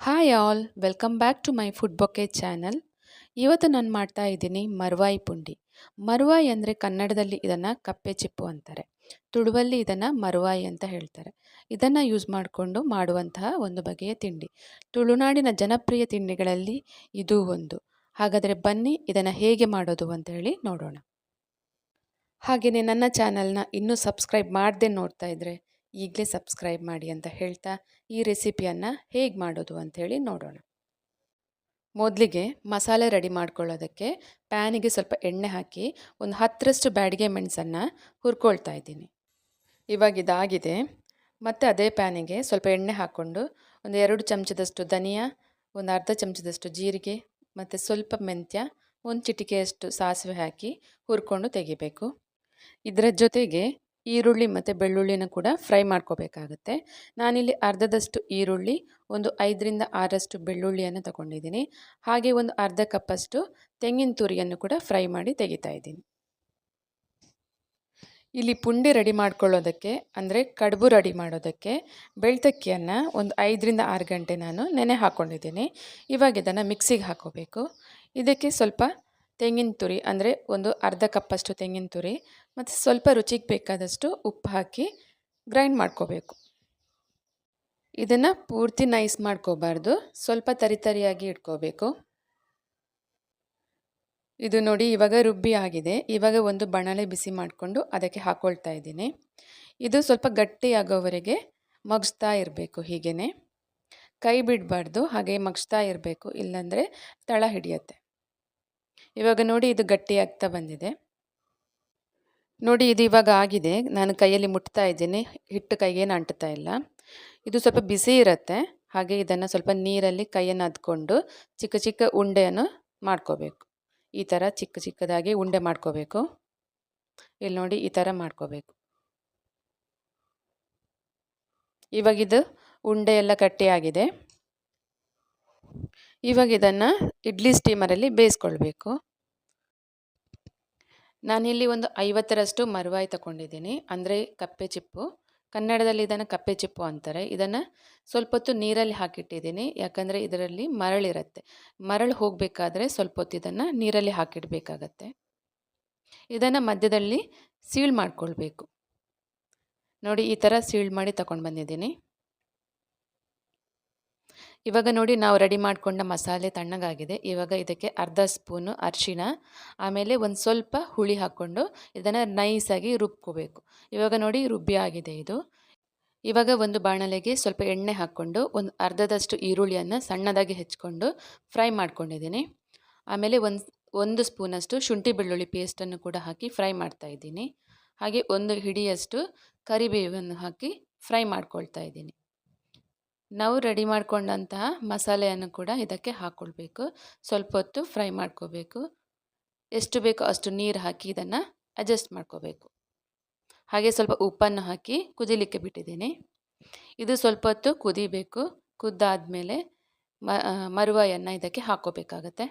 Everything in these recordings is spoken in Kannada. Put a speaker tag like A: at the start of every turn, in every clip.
A: Hi all welcome back to my food bouquet channel ಇವತ್ತು ನಾನು ಮಾಡ್ತಾ ಇದ್ದೀನಿ ಮರ್ವಾಯಿ ಪುಂಡಿ. ಮರ್ವಾಯಿ ಅಂದರೆ ಕನ್ನಡದಲ್ಲಿ ಇದನ್ನು ಕಪ್ಪೆ ಚಿಪ್ಪು ಅಂತಾರೆ. ತುಳುವಲ್ಲಿ ಇದನ್ನು ಮರ್ವಾಯಿ ಅಂತ ಹೇಳ್ತಾರೆ. ಇದನ್ನು ಯೂಸ್ ಮಾಡಿಕೊಂಡು ಮಾಡುವಂತಹ ಒಂದು ಬಗೆಯ ತಿಂಡಿ. ತುಳುನಾಡಿನ ಜನಪ್ರಿಯ ತಿಂಡಿಗಳಲ್ಲಿ ಇದು ಒಂದು. ಹಾಗಾದರೆ ಬನ್ನಿ ಇದನ್ನು ಹೇಗೆ ಮಾಡೋದು ಅಂತ ಹೇಳಿ ನೋಡೋಣ. ಹಾಗೆಯೇ ನನ್ನ ಚಾನಲ್ನ ಇನ್ನೂ ಸಬ್ಸ್ಕ್ರೈಬ್ ಮಾಡದೆ ನೋಡ್ತಾ ಇದ್ದರೆ ಈಗಲೇ ಸಬ್ಸ್ಕ್ರೈಬ್ ಮಾಡಿ ಅಂತ ಹೇಳ್ತಾ ಈ ರೆಸಿಪಿಯನ್ನು ಹೇಗೆ ಮಾಡೋದು ಅಂಥೇಳಿ ನೋಡೋಣ. ಮೊದಲಿಗೆ ಮಸಾಲೆ ರೆಡಿ ಮಾಡ್ಕೊಳ್ಳೋದಕ್ಕೆ ಪ್ಯಾನಿಗೆ ಸ್ವಲ್ಪ ಎಣ್ಣೆ ಹಾಕಿ ಒಂದು ಹತ್ತರಷ್ಟು ಬ್ಯಾಡಿಗೆ ಮೆಣಸನ್ನು ಹುರ್ಕೊಳ್ತಾ ಇದ್ದೀನಿ. ಇವಾಗ ಇದಾಗಿದೆ. ಮತ್ತು ಅದೇ ಪ್ಯಾನಿಗೆ ಸ್ವಲ್ಪ ಎಣ್ಣೆ ಹಾಕ್ಕೊಂಡು ಒಂದು ಎರಡು ಚಮಚದಷ್ಟು ಧನಿಯಾ, ಒಂದು ಅರ್ಧ ಚಮಚದಷ್ಟು ಜೀರಿಗೆ, ಮತ್ತು ಸ್ವಲ್ಪ ಮೆಂತ್ಯ, ಒಂದು ಚಿಟಿಕೆಯಷ್ಟು ಸಾಸಿವೆ ಹಾಕಿ ಹುರ್ಕೊಂಡು ತೆಗಿಬೇಕು. ಇದರ ಜೊತೆಗೆ ಈರುಳ್ಳಿ ಮತ್ತು ಬೆಳ್ಳುಳ್ಳಿನ ಕೂಡ ಫ್ರೈ ಮಾಡ್ಕೋಬೇಕಾಗುತ್ತೆ. ನಾನಿಲ್ಲಿ ಅರ್ಧದಷ್ಟು ಈರುಳ್ಳಿ, ಒಂದು ಐದರಿಂದ ಆರಷ್ಟು ಬೆಳ್ಳುಳ್ಳಿಯನ್ನು ತಗೊಂಡಿದ್ದೀನಿ. ಹಾಗೆ ಒಂದು ಅರ್ಧ ಕಪ್ಪಷ್ಟು ತೆಂಗಿನ ತುರಿಯನ್ನು ಕೂಡ ಫ್ರೈ ಮಾಡಿ ತೆಗಿತಾ ಇದ್ದೀನಿ. ಇಲ್ಲಿ ಪುಂಡಿ ರೆಡಿ ಮಾಡ್ಕೊಳ್ಳೋದಕ್ಕೆ, ಅಂದರೆ ಕಡುಬು ರೆಡಿ ಮಾಡೋದಕ್ಕೆ ಬೆಳ್ತಕ್ಕಿಯನ್ನು ಒಂದು ಐದರಿಂದ ಆರು ಗಂಟೆ ನಾನು ನೆನೆ ಹಾಕ್ಕೊಂಡಿದ್ದೀನಿ ಇವಾಗ ಇದನ್ನು ಮಿಕ್ಸಿಗೆ ಹಾಕೋಬೇಕು ಇದಕ್ಕೆ ಸ್ವಲ್ಪ ತೆಂಗಿನ ತುರಿ ಅಂದರೆ ಒಂದು ಅರ್ಧ ಕಪ್ಪಷ್ಟು ತೆಂಗಿನ ತುರಿ ಮತ್ತು ಸ್ವಲ್ಪ ರುಚಿಗೆ ಬೇಕಾದಷ್ಟು ಉಪ್ಪು ಹಾಕಿ ಗ್ರೈಂಡ್ ಮಾಡ್ಕೋಬೇಕು. ಇದನ್ನು ಪೂರ್ತಿ ನೈಸ್ ಮಾಡ್ಕೋಬಾರ್ದು. ಸ್ವಲ್ಪ ತರಿತರಿಯಾಗಿ ಇಟ್ಕೋಬೇಕು. ಇದು ನೋಡಿ ಇವಾಗ ರುಬ್ಬಿ ಆಗಿದೆ. ಇವಾಗ ಒಂದು ಬಣಲೆ ಬಿಸಿ ಮಾಡಿಕೊಂಡು ಅದಕ್ಕೆ ಹಾಕ್ಕೊಳ್ತಾ ಇದ್ದೀನಿ. ಇದು ಸ್ವಲ್ಪ ಗಟ್ಟಿಯಾಗೋವರೆಗೆ ಮಗ್ಸ್ತಾ ಇರಬೇಕು ಹೀಗೇ ಕೈ ಬಿಡಬಾರ್ದು, ಹಾಗೆ ಮಗ್ಸ್ತಾ ಇರಬೇಕು, ಇಲ್ಲಾಂದರೆ ತಳ ಹಿಡಿಯತ್ತೆ. ಇವಾಗ ನೋಡಿ ಇದು ಗಟ್ಟಿಯಾಗ್ತಾ ಬಂದಿದೆ. ನೋಡಿ ಇದು ಇವಾಗ ಆಗಿದೆ. ನಾನು ಕೈಯಲ್ಲಿ ಮುಟ್ತಾ ಇದ್ದೀನಿ. ಹಿಟ್ಟು ಕೈಗೇನು ಅಂಟ್ತಾ ಇಲ್ಲ. ಇದು ಸ್ವಲ್ಪ ಬಿಸಿ ಇರುತ್ತೆ. ಹಾಗೆ ಇದನ್ನು ಸ್ವಲ್ಪ ನೀರಲ್ಲಿ ಕೈಯನ್ನು ಅದ್ಕೊಂಡು ಚಿಕ್ಕ ಚಿಕ್ಕ ಉಂಡೆಯನ್ನು ಮಾಡ್ಕೋಬೇಕು. ಈ ಥರ ಚಿಕ್ಕ ಚಿಕ್ಕದಾಗಿ ಉಂಡೆ ಮಾಡ್ಕೋಬೇಕು. ಇಲ್ಲಿ ನೋಡಿ ಈ ಥರ ಮಾಡ್ಕೋಬೇಕು. ಇವಾಗಿದು ಉಂಡೆ ಎಲ್ಲ ಕಟ್ಟಿಯಾಗಿದೆ ಇವಾಗ ಇದನ್ನು ಇಡ್ಲಿ ಸ್ಟೀಮರಲ್ಲಿ ಬೇಯಿಸ್ಕೊಳ್ಬೇಕು. ನಾನಿಲ್ಲಿ ಒಂದು ಐವತ್ತರಷ್ಟು ಮರುವಾಯಿ ತಗೊಂಡಿದ್ದೀನಿ. ಅಂದರೆ ಕಪ್ಪೆ ಚಿಪ್ಪು. ಕನ್ನಡದಲ್ಲಿ ಇದನ್ನು ಕಪ್ಪೆ ಚಿಪ್ಪು ಅಂತಾರೆ. ಇದನ್ನು ಸ್ವಲ್ಪ ಹೊತ್ತು ನೀರಲ್ಲಿ ಹಾಕಿಟ್ಟಿದ್ದೀನಿ. ಯಾಕಂದರೆ ಇದರಲ್ಲಿ ಮರಳಿರುತ್ತೆ. ಮರಳು ಹೋಗಬೇಕಾದ್ರೆ ಸ್ವಲ್ಪ ಹೊತ್ತು ಇದನ್ನು ನೀರಲ್ಲಿ ಹಾಕಿಡಬೇಕಾಗತ್ತೆ. ಇದನ್ನು ಮಧ್ಯದಲ್ಲಿ ಸೀಳ್ ಮಾಡಿಕೊಳ್ಬೇಕು. ನೋಡಿ, ಈ ಥರ ಸೀಳ್ ಮಾಡಿ ತಗೊಂಡು ಬಂದಿದ್ದೀನಿ. ಇವಾಗ ನೋಡಿ ನಾವು ರೆಡಿ ಮಾಡಿಕೊಂಡ ಮಸಾಲೆ ತಣ್ಣಗಾಗಿದೆ. ಇವಾಗ ಇದಕ್ಕೆ ಅರ್ಧ ಸ್ಪೂನು ಅರಿಶಿಣ, ಆಮೇಲೆ ಒಂದು ಸ್ವಲ್ಪ ಹುಳಿ ಹಾಕ್ಕೊಂಡು ಇದನ್ನು ನೈಸಾಗಿ ರುಬ್ಕೋಬೇಕು. ಇವಾಗ ನೋಡಿ ರುಬ್ಬಿ ಆಗಿದೆ ಇದು. ಇವಾಗ ಒಂದು ಬಾಣಲೆಗೆ ಸ್ವಲ್ಪ ಎಣ್ಣೆ ಹಾಕ್ಕೊಂಡು ಒಂದು ಅರ್ಧದಷ್ಟು ಈರುಳ್ಳಿಯನ್ನು ಸಣ್ಣದಾಗಿ ಹೆಚ್ಕೊಂಡು ಫ್ರೈ ಮಾಡ್ಕೊಂಡಿದ್ದೀನಿ. ಆಮೇಲೆ ಒಂದು ಒಂದು ಸ್ಪೂನಷ್ಟು ಶುಂಠಿ ಬೆಳ್ಳುಳ್ಳಿ ಪೇಸ್ಟನ್ನು ಕೂಡ ಹಾಕಿ ಫ್ರೈ ಮಾಡ್ತಾ ಇದ್ದೀನಿ. ಹಾಗೆ ಒಂದು ಹಿಡಿಯಷ್ಟು ಕರಿಬೇವನ್ನು ಹಾಕಿ ಫ್ರೈ ಮಾಡ್ಕೊಳ್ತಾ ಇದ್ದೀನಿ. ನಾವು ರೆಡಿ ಮಾಡಿಕೊಂಡಂತಹ ಮಸಾಲೆಯನ್ನು ಕೂಡ ಇದಕ್ಕೆ ಹಾಕ್ಕೊಳ್ಬೇಕು ಸ್ವಲ್ಪ ಹೊತ್ತು ಫ್ರೈ ಮಾಡ್ಕೋಬೇಕು. ಎಷ್ಟು ಬೇಕೋ ಅಷ್ಟು ನೀರು ಹಾಕಿ ಇದನ್ನು ಅಡ್ಜಸ್ಟ್ ಮಾಡ್ಕೋಬೇಕು. ಹಾಗೆ ಸ್ವಲ್ಪ ಉಪ್ಪನ್ನು ಹಾಕಿ ಕುದಿಲಿಕ್ಕೆ ಬಿಟ್ಟಿದ್ದೀನಿ. ಇದು ಸ್ವಲ್ಪ ಹೊತ್ತು ಕುದಿಬೇಕು. ಕುದ್ದಾದಮೇಲೆ ಮ ಮರುವಾಯನ್ನು ಇದಕ್ಕೆ ಹಾಕೋಬೇಕಾಗತ್ತೆ.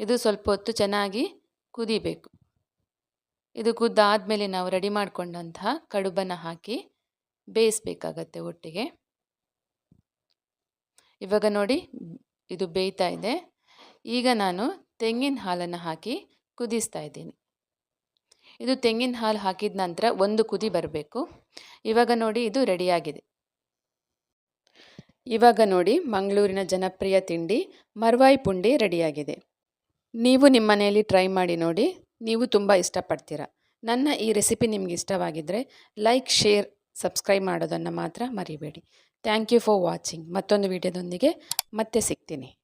A: ಇದು ಸ್ವಲ್ಪ ಹೊತ್ತು ಚೆನ್ನಾಗಿ ಕುದಿಬೇಕು. ಇದು ಕುದ್ದಾದಮೇಲೆ ನಾವು ರೆಡಿ ಮಾಡಿಕೊಂಡಂತಹ ಕಡುಬನ್ನು ಹಾಕಿ ಬೇಯಿಸ್ಬೇಕಾಗತ್ತೆ ಒಟ್ಟಿಗೆ. ಇವಾಗ ನೋಡಿ, ಇದು ಬೇಯ್ತಾ ಇದೆ. ಈಗ ನಾನು ತೆಂಗಿನ ಹಾಲನ್ನು ಹಾಕಿ ಕುದಿಸ್ತಾ ಇದ್ದೀನಿ. ಇದು ತೆಂಗಿನ ಹಾಲು ಹಾಕಿದ ನಂತರ ಒಂದು ಕುದಿ ಬರಬೇಕು. ಇವಾಗ ನೋಡಿ ಇದು ರೆಡಿಯಾಗಿದೆ. ಇವಾಗ ನೋಡಿ ಮಂಗಳೂರಿನ ಜನಪ್ರಿಯ ತಿಂಡಿ ಮರ್ವಾಯಿ ಪುಂಡಿ ರೆಡಿಯಾಗಿದೆ. ನೀವು ನಿಮ್ಮ ಮನೆಯಲ್ಲಿ ಟ್ರೈ ಮಾಡಿ ನೋಡಿ, ನೀವು ತುಂಬ ಇಷ್ಟಪಡ್ತೀರಾ. ನನ್ನ ಈ ರೆಸಿಪಿ ನಿಮಗೆ ಇಷ್ಟವಾಗಿದ್ದರೆ ಲೈಕ್, ಶೇರ್ ಸಬ್ಸ್ಕ್ರೈಬ್ ಮಾಡೋದನ್ನು ಮಾತ್ರ ಮರಿಬೇಡಿ. Thank you for watching. ಮತ್ತೊಂದು ವಿಡಿಯೋದೊಂದಿಗೆ ಮತ್ತೆ ಸಿಗ್ತೀನಿ.